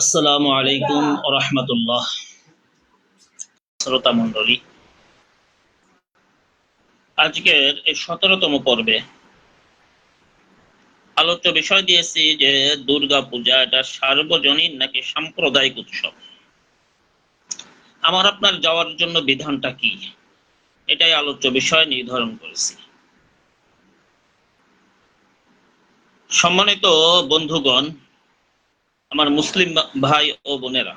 আসসালামু আলাইকুম রহমতুল্লাহ। শ্রোতা আজকের এই সতেরোতম পর্বে আলোচ্য বিষয় দিয়েছি যে দুর্গা পূজা এটা সার্বজনীন নাকি সাম্প্রদায়িক উৎসব? আমার আপনার যাওয়ার জন্য বিধানটা কি? এটাই আলোচ্য বিষয় নির্ধারণ করেছি। সম্মানিত বন্ধুগণ আমার মুসলিম ভাই ও বোনেরা।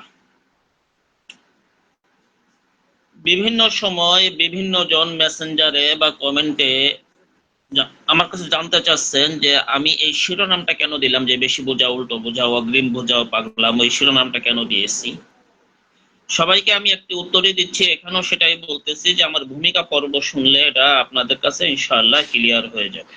বিভিন্ন সময় বিভিন্ন জন মেসেঞ্জারে বা কমেন্টে আমার কাছে জানতে চাচ্ছেন যে আমি এই শিরোনামটা কেন দিলাম যে বেশি বোঝাও উল্টো বোঝাও অগ্রিম বোঝাও পাগলাম, ওই শিরোনামটা কেন দিয়েছি? সবাইকে আমি একটি উত্তরই দিচ্ছি, এখানেও সেটাই বলতেছি যে আমার ভূমিকা পর্ব শুনলে এটা আপনাদের কাছে ইনশাআল্লাহ ক্লিয়ার হয়ে যাবে।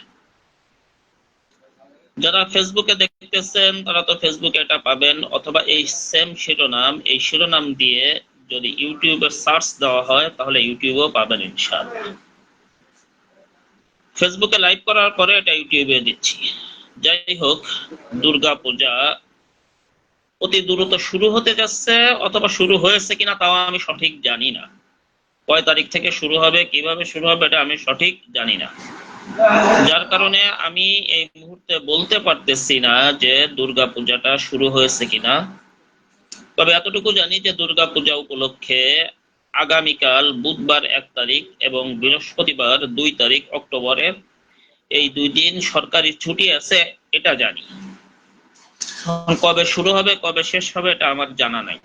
যারা ফেসবুকে দেখতেছেন, তারা তো ফেসবুকে এটা পাবেন। অথবা এই সেম শিরোনাম, এই শিরোনাম দিয়ে যদি ইউটিউবে সার্চ দেওয়া হয়, তাহলে ইউটিউবেও পাবেন ইনশাআল্লাহ। ফেসবুকে লাইভ করার পরে এটা ইউটিউবে দিচ্ছি। যাই হোক, দুর্গা পূজা অতি দ্রুত শুরু হতে যাচ্ছে, অথবা শুরু হয়েছে কিনা তাও আমি সঠিক জানি না। কয় তারিখ থেকে শুরু হবে, কীভাবে শুরু হবে এটা আমি সঠিক জানি না। যার কারণে আমি এই মুহূর্তে বলতে পারতেছি না যে দুর্গা পূজাটা শুরু হয়েছে কিনা। তবে এতটুকু জানি যে দুর্গা পূজা উপলক্ষে আগামীকাল বুধবার এক তারিখ এবং বৃহস্পতিবার দুই তারিখ অক্টোবরের এই দুই দিন সরকারি ছুটি আছে, এটা জানি। কবে শুরু হবে, কবে শেষ হবে, এটা আমার জানা নাই।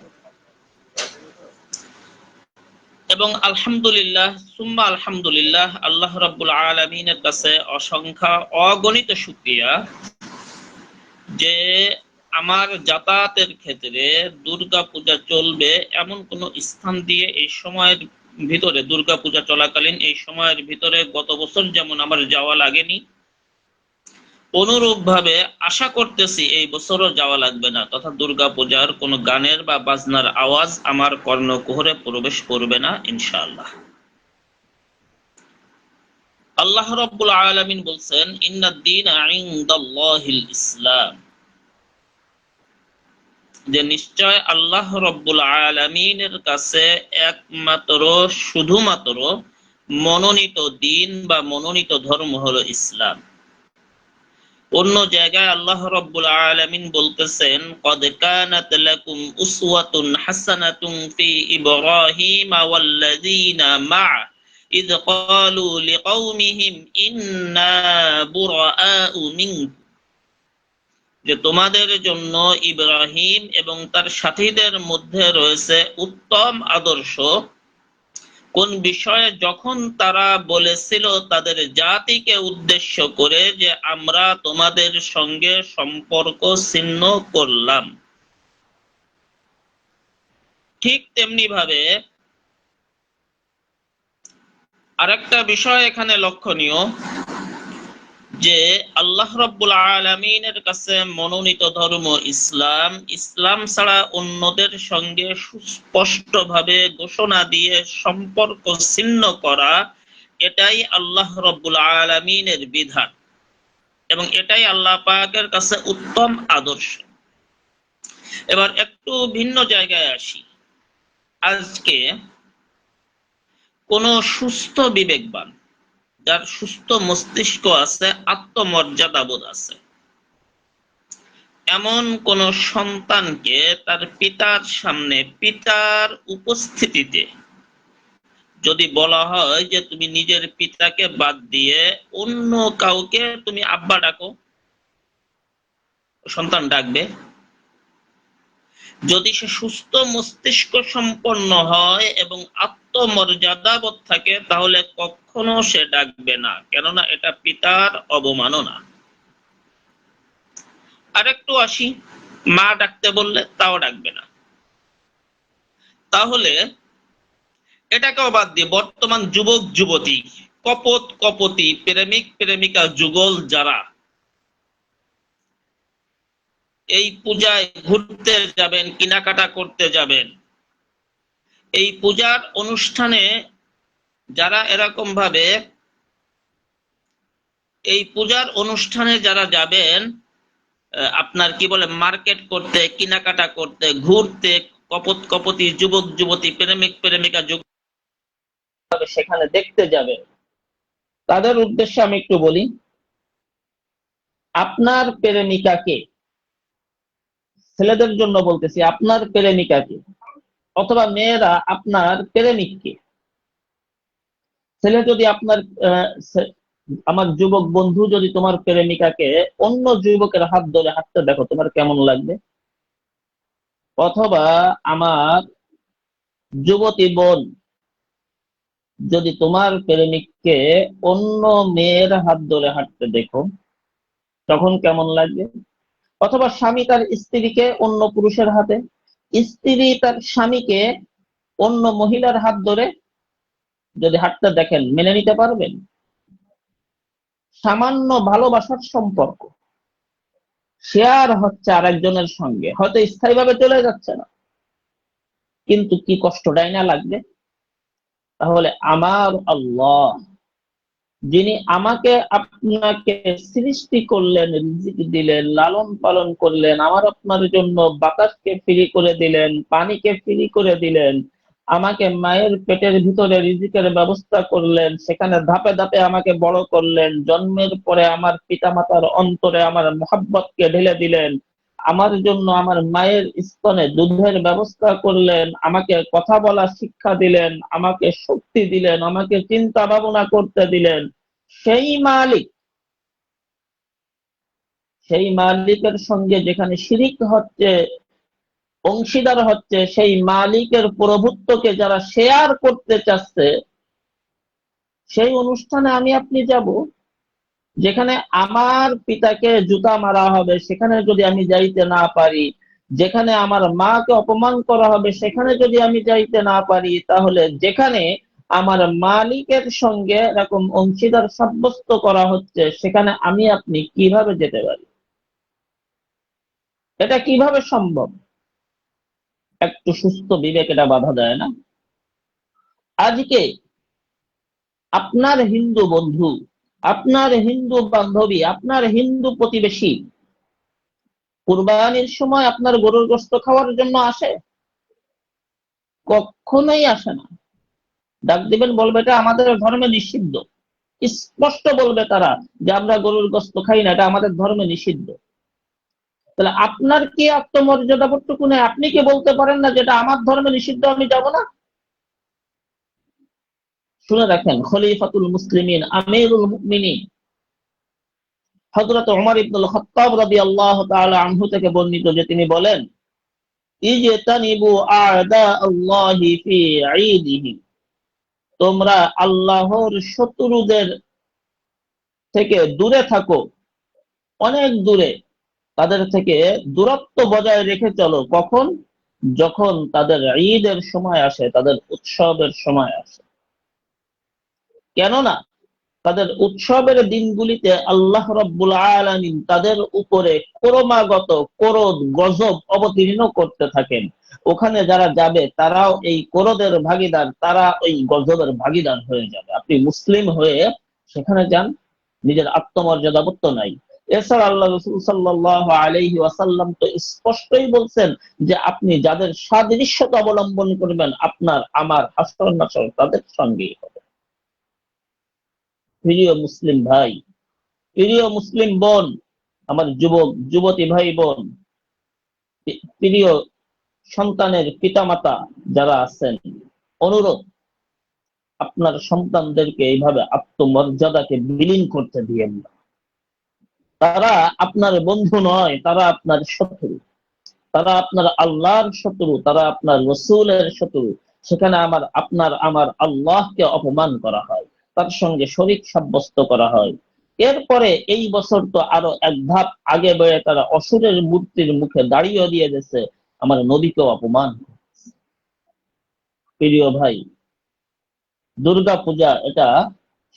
এবং আলহামদুলিল্লাহ, সুম্মা আলহামদুলিল্লাহ, আল্লাহ রাব্বুল আলমিনের কাছে অসংখ্য অগণিত শুক্রিয়া যে আমার যাতায়াতের ক্ষেত্রে দুর্গা পূজা চলবে এমন কোন স্থান দিয়ে এই সময়ের ভিতরে দুর্গা পূজা চলাকালীন এই সময়ের ভিতরে গত বছর যেমন আমার যাওয়া লাগেনি অনুরূপ ভাবে আশা করতেছি এই বছরও যাওয়া লাগবে না, তথা দুর্গা পূজার কোনো গানের বা বাজনার আওয়াজ আমার কর্ণকুহরে প্রবেশ করবে না, ইনশাআল্লাহ। আল্লাহ রব্বুল আলামিন বলছেন ইন্নাদ্দিন ইনদাল্লাহিল ইসলাম। যে নিশ্চয় আল্লাহ রব্বুল আলামিনের কাছে একমাত্র, শুধুমাত্র মনোনীত দিন বা মনোনীত ধর্ম হলো ইসলাম। অন্য জায়গায় আল্লাহ রব্বুল আলামিন বলতেছেন قد كانت لكم أسوة حسنة في إبراهيم والذين معه إذ قالوا لقومهم إنا براء منكم যে তোমাদের জন্য ইব্রাহিম এবং তার সাথীদের মধ্যে রয়েছে উত্তম আদর্শ কোন বিষয়ে যখন তারা বলেছিল তাদের জাতিকে উদ্দেশ্য করে যে আমরা তোমাদের সঙ্গে সম্পর্ক ছিন্ন করলাম। ঠিক তেমনি ভাবে আরেকটা বিষয় এখানে লক্ষণীয়। যে আল্লাহ রব্বুল আলমিনের কাছে মনোনীত ধর্ম ইসলাম ইসলাম ছাড়া অন্যদের সঙ্গে সুস্পষ্ট ভাবে ঘোষণা দিয়ে সম্পর্ক ছিন্ন করা, এটাই আল্লাহ রব্বুল আলমিনের বিধান এবং এটাই আল্লাহ পাকের কাছে উত্তম আদর্শ। এবার একটু ভিন্ন জায়গায় আসি। আজকে কোন সুস্থ বিবেকবান যার সুস্থ মস্তিষ্ক আছে, আত্মমর্যাদা বোধ আছে। এমন কোন সন্তানকে তার পিতার সামনে, পিতার উপস্থিতিতে যদি বলা হয় যে তুমি নিজের পিতাকে বাদ দিয়ে অন্য কাউকে তুমি আব্বা ডাকো, সন্তান ডাকবে। যদি সে সুস্থ মস্তিষ্ক সম্পন্ন হয় এবং আত্মমর্যাদাবোধ থাকে, তাহলে কখনো সে ডাকবে না। কেননা এটা পিতার অবমাননা। আরেকটু আসি। মা ডাকতে বললে তাও ডাকবে না। তাহলে এটাকেও বাদ দিয়ে বর্তমান যুবক, যুবতী, কপত, কপতি, প্রেমিক, প্রেমিকা, যুগল যারা, এই পূজায় ঘুরতে যাবেন, কেনাকাটা করতে যাবেন এই পূজার অনুষ্ঠানে যারা এরকম ভাবে এই পূজার অনুষ্ঠানে যারা যাবেন আপনার কি বলে, মার্কেট করতে, কেনাকাটা করতে, ঘুরতে, কপত কপতি, যুবক, যুবতী, প্রেমিক, প্রেমিকা যুগ সেখানে দেখতে যাবে তাদের উদ্দেশ্যে আমি একটু বলি, আপনার প্রেমিকাকে, ছেলেদের জন্য বলতেছি, আপনার প্রেমিকাকে অথবা মেয়েরা আপনার প্রেমিককে। ছেলে যদি আপনার আমার যুবক বন্ধু যদি তোমার প্রেমিকাকে অন্য যুবকের হাত ধরে হাঁটতে দেখো, তোমার কেমন লাগবে? অথবা আমার যুবতী বোন যদি তোমার প্রেমিককে অন্য মেয়ের হাত ধরে হাঁটতে দেখো, তখন কেমন লাগবে? অথবা স্বামী তার স্ত্রীকে অন্য পুরুষের হাতে স্ত্রী তার স্বামীকে অন্য মহিলার হাত ধরে যদি হাতটা দেখেন, মেনে নিতে পারবেন? সামান্য ভালোবাসার সম্পর্ক। শেয়ার হচ্ছে আরেকজনের সঙ্গে। হয়তো স্থায়ীভাবে চলে যাচ্ছে না। কিন্তু কি কষ্টটাই না লাগবে? তাহলে আমার আল্লাহ যিনি আমাকে আপনাকে সৃষ্টি করলেন, রিজিক দিলেন, লালন পালন করলেন, আমার আপনার জন্য বাতাসকে ফ্রি করে দিলেন, পানিকে ফ্রি করে দিলেন, আমাকে মায়ের পেটের ভিতরে রিজিকের ব্যবস্থা করলেন, সেখানে ধাপে ধাপে আমাকে বড় করলেন, জন্মের পরে আমার পিতামাতার অন্তরে আমার মোহাব্বতকে ঢেলে দিলেন আমার জন্য আমার মায়ের স্তনে দুধের ব্যবস্থা করলেন, আমাকে কথা বলা শিক্ষা দিলেন, আমাকে শক্তি দিলেন, আমাকে চিন্তা ভাবনা করতে দিলেন। সেই মালিক, সেই মালিকের সঙ্গে যেখানে শিরিক হচ্ছে, অংশীদার হচ্ছে, সেই মালিকের প্রভুত্বকে যারা শেয়ার করতে চাচ্ছে, সেই অনুষ্ঠানে আমি আপনি যাব? যেখানে আমার পিতাকে জুতা মারা হবে, সেখানে যদি আমি যাইতে না পারি, যেখানে আমার মাকে অপমান করা হবে, সেখানে যদি আমি যাইতে না পারি, তাহলে যেখানে আমার মালিকের সঙ্গে এরকম অংশীদার সাব্যস্ত করা হচ্ছে, সেখানে আমি আপনি কীভাবে যেতে পারি? এটা কীভাবে সম্ভব? একটু সুস্থ বিবেক এটা বাধা দেয় না? আজকে আপনার হিন্দু বন্ধু আপনার হিন্দু বান্ধবী, আপনার হিন্দু প্রতিবেশী কুরবানির সময় আপনার গরুর গোস্ত খাওয়ার জন্য আসে? কখনোই আসে না। ডাক দিবেন, বলবে, এটা আমাদের ধর্মে নিষিদ্ধ। স্পষ্ট বলবে তারা যে আমরা গরুর গোস্ত খাই না, এটা আমাদের ধর্মে নিষিদ্ধ। তাহলে আপনার কি আত্মমর্যাদা বোধটুকু নেই? আপনি কি বলতে পারেন না যেটা আমার ধর্মে নিষিদ্ধ, আমি যাব না? শুনে রাখেন। খলিফাতুল মুসলিমিন, আমিরুল মুমিনিন। হযরত ওমর ইবনুল খাত্তাব রাদিয়াল্লাহু তাআলা আনহু থেকে বর্ণিত যে তিনি বলেন, ইজতানিবু আ'দা আল্লাহি ফি ঈদিহি। তোমরা আল্লাহর শত্রুদের থেকে দূরে থাকো, অনেক দূরে। তাদের থেকে দূরত্ব বজায় রেখে চলো। কখন? যখন তাদের ঈদের সময় আসে, তাদের উৎসবের সময় আসে। কেননা তাদের উৎসবের দিনগুলিতে আল্লাহ রব্বুল আলামিন তাদের উপরে ক্রমাগত ক্রোধ, গজব অবতীর্ণ করতে থাকেন। ওখানে যারা যাবে, তারাও এই ক্রোধের ভাগিদার, তারা ওই গজবের ভাগিদার হয়ে যাবে। আপনি মুসলিম হয়ে সেখানে যান, নিজের আত্মমর্যাদা বোধ নাই। এছাড়া আল্লাহ রসুল সাল্লাহ আলহি ওয়াসাল্লাম তো স্পষ্টই বলছেন যে আপনি যাদের সাদৃশ্যতা অবলম্বন করবেন, আপনার, আমার হাসর তাদের সঙ্গেই হবে। প্রিয় মুসলিম ভাই, প্রিয় মুসলিম বোন, আমার যুবক, যুবতী ভাই বোন, প্রিয় সন্তানের পিতামাতা যারা আছেন, অনুরোধ, আপনার সন্তানদেরকে এইভাবে আত্মমর্যাদাকে বিলীন করতে দিয়েন না। তারা আপনার বন্ধু নয়, তারা আপনার শত্রু। তারা আপনার আল্লাহর শত্রু, তারা আপনার রসুলের শত্রু। সেখানে আমার, আপনার, আমার আল্লাহকে অপমান করা হয়। তার সঙ্গে শরিক সাব্যস্ত করা হয়। এরপরে এই বছর তো আরও এক ধাপ আগে বেড়ে তারা অসুরের মূর্তির মুখে দাঁড়িয়ে দিয়ে গেছে আমার নদীকে অপমান প্রিয় ভাই, দুর্গা পূজা এটা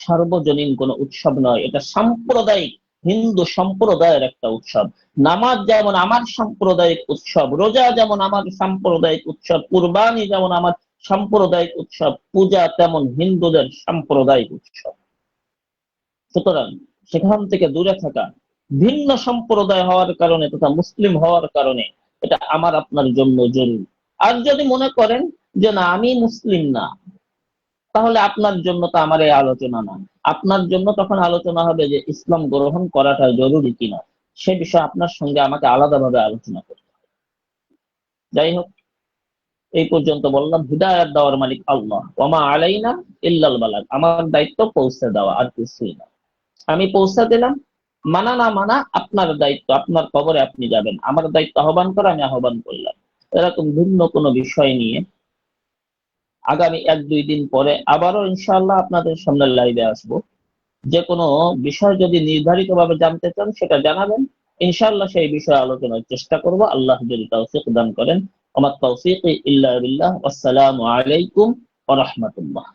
সার্বজনীন কোন উৎসব নয়, এটা সাম্প্রদায়িক, হিন্দু সম্প্রদায়ের একটা উৎসব। নামাজ যেমন আমার সাম্প্রদায়িক উৎসব, রোজা যেমন আমার সাম্প্রদায়িক উৎসব, কুরবানি যেমন আমার সাম্প্রদায়িক উৎসব, পূজা তেমন হিন্দুদের সাম্প্রদায়িক উৎসব। সুতরাং সেখান থেকে দূরে থাকা, ভিন্ন সম্প্রদায় হওয়ার কারণে তথা মুসলিম হওয়ার কারণে এটা আমার আপনার জন্য জরুরি। আর যদি মনে করেন যে না, আমি মুসলিম না, তাহলে আপনার জন্য তো আমার এই আলোচনা না। আপনার জন্য তখন আলোচনা হবে যে ইসলাম গ্রহণ করাটা জরুরি কিনা, সে বিষয়ে আপনার সঙ্গে আমাকে আলাদাভাবে আলোচনা করতে হবে। যাই হোক এই পর্যন্ত বললাম, হিদায়াত দেওয়ার মালিক আল্লাহ। ওমা আলাইনা ইল্লাল বালাগ। আমার দায়িত্ব পৌঁছে দেওয়া, আর কিছুই না। আমি পৌঁছে দিলাম, মানা না মানা আপনার দায়িত্ব, আপনার খবরে আপনি যাবেন। আমার দায়িত্ব আহ্বান করা, আমি আহ্বান করলাম। এরকম ভিন্ন কোনো বিষয় নিয়ে আগামী এক দুই দিন পরে আবারও ইনশাল্লাহ আপনাদের সামনে লাইভে আসব। যে কোনো বিষয় যদি নির্ধারিত ভাবে জানতে চান, সেটা জানাবেন। ইনশাআল্লাহ সেই বিষয়ে আলোচনার চেষ্টা করব। আল্লাহ যদি তৌফিক দান করেন আমার তৌফিক ইল্লা বিল্লাহ আসসালামু আলাইকুম ওয়া রাহমাতুল্লাহ